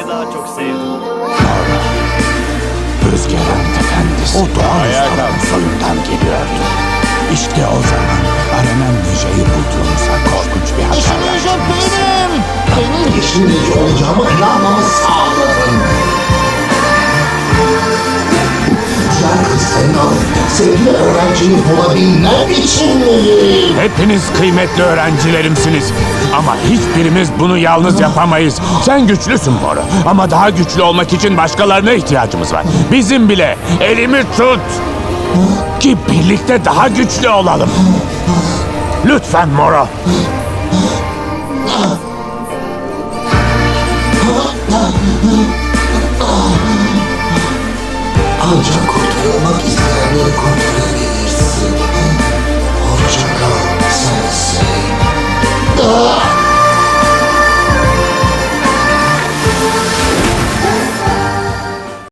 seni daha çok sevdim. Rüzgarın efendisi. O doğan soyundan geliyordu. İşte o zaman aranan Nija'yı bulduğumuzda korkunç bir hata İşim yaptınız. Benim. Benim. İşim Nija olacağımı planlamamız sağ Sevgili öğrencini bulabilmem için miyim? Hepiniz kıymetli öğrencilerimsiniz. Ama hiçbirimiz bunu yalnız yapamayız. Sen güçlüsün Bora. Ama daha güçlü olmak için başkalarına ihtiyacımız var. Bizim bile. Elimi tut. Ki birlikte daha güçlü olalım. Lütfen Moro. Ancak kurtarılmak isteyenleri kurtarır.